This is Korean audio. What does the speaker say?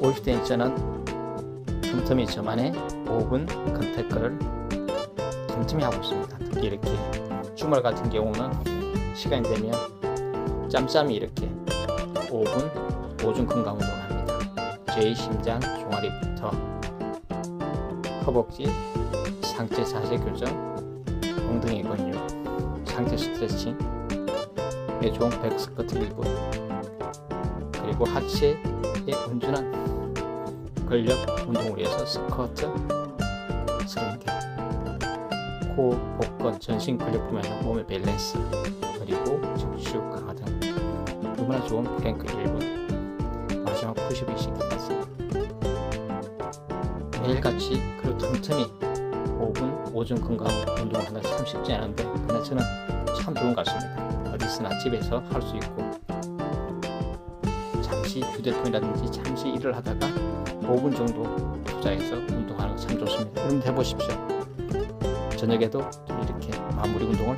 50대인 저는 틈틈이 저만의 5분 컨택을 틈틈이 하고 있습니다. 특히 이렇게 주말 같은 경우는 시간이 되면 짬짬이 이렇게 5분 오중 건강 운동을 합니다. 제 심장 종아리부터 허벅지, 상체 자세 교정, 엉덩이 근육, 상체 스트레칭, 뇌종 백스쿼트 1분, 그리고 하체의 온전한 근력 운동을 위해서 스쿼트 30개, 코, 복근, 전신 근력 분면서 몸의 밸런스, 그리고 척추 강화 등. 얼마나 좋은 플랭크 1분, 마지막 푸시업 20개까지 매일같이 그리고 틈틈이 5분 오전 건강 운동을 하는 참 쉽지 않은데 근데 저는 참 좋은 것 같습니다. 어디서나 집에서 할 수 있고 잠시 휴대폰이라든지 잠시 일을 하다가 5분 정도 투자해서 운동하는 거 참 좋습니다. 여러분 해보십시오. 저녁에도 좀 이렇게 마무리 운동을